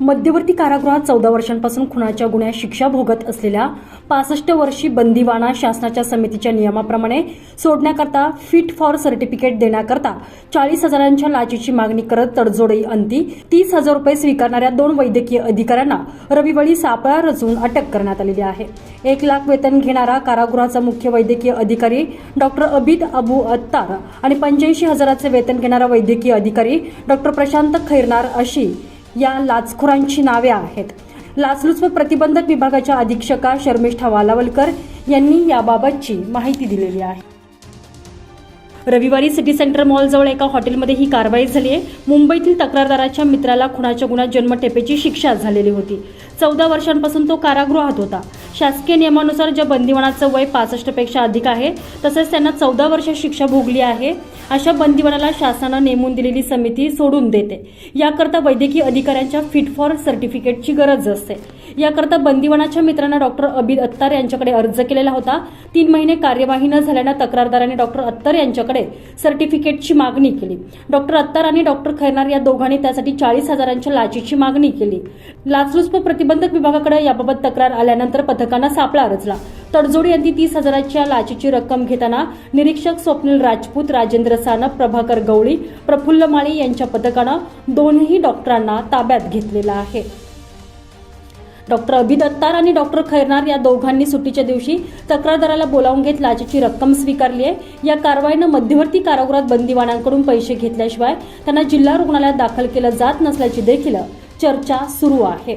मध्यवर्ती कारागृहात चौदा वर्षांपासून खुनाच्या गुन्ह्यात शिक्षा भोगत असलेल्या पासष्ट वर्षी बंदीवाना शासनाच्या समितीच्या नियमाप्रमाणे सोडण्याकरता फिट फॉर सर्टिफिकेट देण्याकरता चाळीस हजारांच्या लाचेची मागणी करत तडजोडी अंती. तीस हजार रुपये स्वीकारणाऱ्या दोन वैद्यकीय अधिकाऱ्यांना रविवारी सापळा रचून अटक करण्यात आलेली आहे. एक लाख वेतन घेणारा कारागृहाचा मुख्य वैद्यकीय अधिकारी डॉक्टर अबिद अबू अत्तार आणि पंच्याऐंशी हजाराचे वेतन घेणारा वैद्यकीय अधिकारी डॉक्टर प्रशांत खैरनार अशी या लाचखोरांची नावे आहेत. लाचलुचपत प्रतिबंधक विभागाच्या अधीक्षका शर्मिष्ठा वालावलकर यांनी याबाबतची माहिती दिलेली आहे. रविवारी सिटी सेंटर मॉलजवळ एका हॉटेलमध्ये ही कारवाई झाली आहे. मुंबईतील तक्रारदाराच्या मित्राला खुनाच्या गुन्ह्यात जन्मठेपेची शिक्षा झालेली होती. चौदा वर्षांपासून तो कारागृहात होता. शासकीय नियमानुसार ज्या बंदिवानाचं वय पासष्टपेक्षा अधिक आहे तसेच त्यांना चौदा वर्ष शिक्षा भोगली आहे अशा बंदिवानाला शासनानं नेमून दिलेली समिती सोडून देते. याकरता वैद्यकीय अधिकाऱ्यांच्या फिट फॉर सर्टिफिकेटची गरज असते. याकरता बंदिवानाच्या मित्रांना डॉक्टर अबिद अत्तार यांच्याकडे अर्ज केलेला होता. तीन महिने कार्यवाही न झाल्यानं तक्रारदाराने डॉक्टर अत्तार यांच्याकडे सर्टिफिकेटची मागणी केली. डॉक्टर अत्तार आणि डॉक्टर खैरनार या दोघांनी त्यासाठी चाळीस हजारांच्या लाचेची मागणी केली. लाचलुचपत प्रतिबंधक विभागाकडे याबाबत तक्रार आल्यानंतर पथकानं सापळा रचला. तडजोडी यांनी तीस हजाराच्या लाचेची रक्कम घेताना निरीक्षक स्वप्नील राजपूत राजेंद्र सानप प्रभाकर गवळी प्रफुल्ल माळी यांच्या पथकानं दोनही डॉक्टरांना ताब्यात घेतलेलं आहे. डॉक्टर अभिदत्तार आणि डॉक्टर खैरनार या दोघांनी सुट्टीच्या दिवशी तक्रारदाराला बोलावून घेत लाचेची रक्कम स्वीकारली आहे या कारवाईनं मध्यवर्ती कारागृहात बंदीवानांकडून पैसे घेतल्याशिवाय त्यांना जिल्हा रुग्णालयात दाखल केलं जात नसल्याची देखील चर्चा सुरू आहे.